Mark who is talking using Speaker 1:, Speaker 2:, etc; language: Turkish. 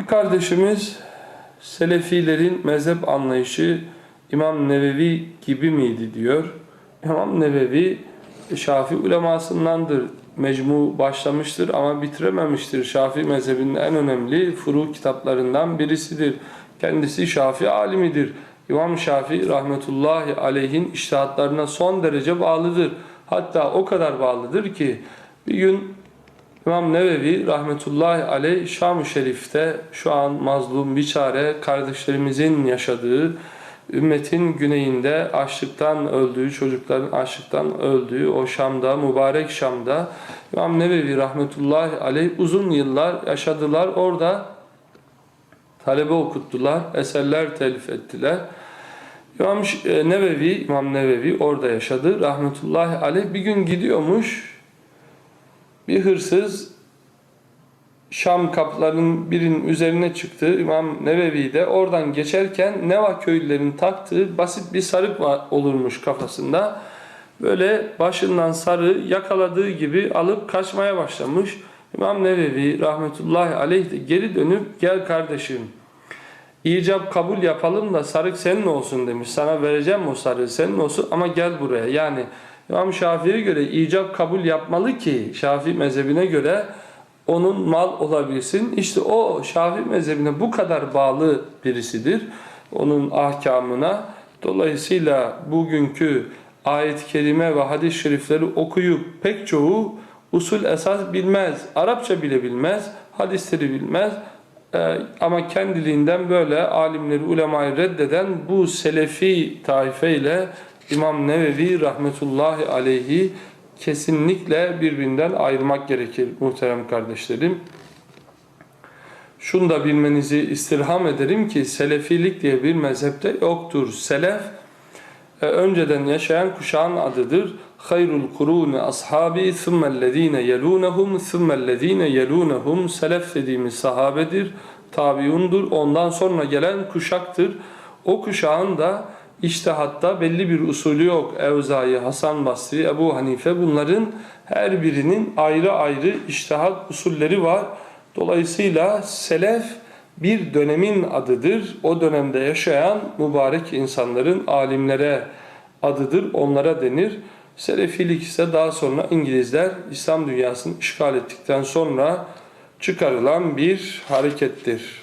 Speaker 1: Bir kardeşimiz Selefilerin mezhep anlayışı İmam Nevevi gibi miydi diyor. İmam Nevevi Şafii ulemasındandır. Mecmu başlamıştır ama bitirememiştir. Şafii mezhebinin en önemli furu kitaplarından birisidir. Kendisi Şafii alimidir. İmam Şafii rahmetullahi aleyhin iştihatlarına son derece bağlıdır. Hatta o kadar bağlıdır ki bir gün İmam Nevevi rahmetullahi aleyh Şam-ı Şerif'te şu an mazlum biçare kardeşlerimizin yaşadığı ümmetin güneyinde açlıktan öldüğü, çocukların açlıktan öldüğü o Şam'da, mübarek Şam'da İmam Nevevi rahmetullahi aleyh uzun yıllar yaşadılar. Orada talebe okuttular, eserler telif ettiler. İmam e, Nevevi, İmam Nevevi orada yaşadı. Rahmetullahi aleyh bir gün gidiyormuş. Bir hırsız Şam kapılarının birinin üzerine çıktı. İmam Nevevi de oradan geçerken Neva köylülerin taktığı basit bir sarık olurmuş kafasında. Böyle başından sarı yakaladığı gibi alıp kaçmaya başlamış. İmam Nevevi rahmetullahi aleyh de geri dönüp gel kardeşim icap kabul yapalım da sarık senin olsun demiş. Sana vereceğim o sarığı senin olsun ama gel buraya. Yani İmam Şafii'ye göre icap kabul yapmalı ki Şafii mezhebine göre onun mal olabilsin. İşte o Şafii mezhebine bu kadar bağlı birisidir. Onun ahkamına. Dolayısıyla bugünkü ayet-i kerime ve hadis-i şerifleri okuyup pek çoğu usul esas bilmez. Arapça bile bilmez. Hadisleri bilmez. Ee, ama kendiliğinden böyle alimleri, ulemayı reddeden bu selefi taife ile İmam Nevevi rahmetullahi aleyhi kesinlikle birbirinden ayırmak gerekir muhterem kardeşlerim. Şunu da bilmenizi istirham ederim ki selefilik diye bir mezhepte yoktur. Selef e, önceden yaşayan kuşağın adıdır. Hayrul kuruni ashabi thummellezine yelunehum thummellezine yelunehum selef dediğimiz sahabedir, tabiundur. Ondan sonra gelen kuşaktır. O kuşağın da işte hatta belli bir usulü yok. Evzai, Hasan Basri, Ebu Hanife bunların her birinin ayrı ayrı iştihat usulleri var. Dolayısıyla selef bir dönemin adıdır. O dönemde yaşayan mübarek insanların alimlere adıdır. Onlara denir. Selefilik ise daha sonra İngilizler İslam dünyasını işgal ettikten sonra çıkarılan bir harekettir.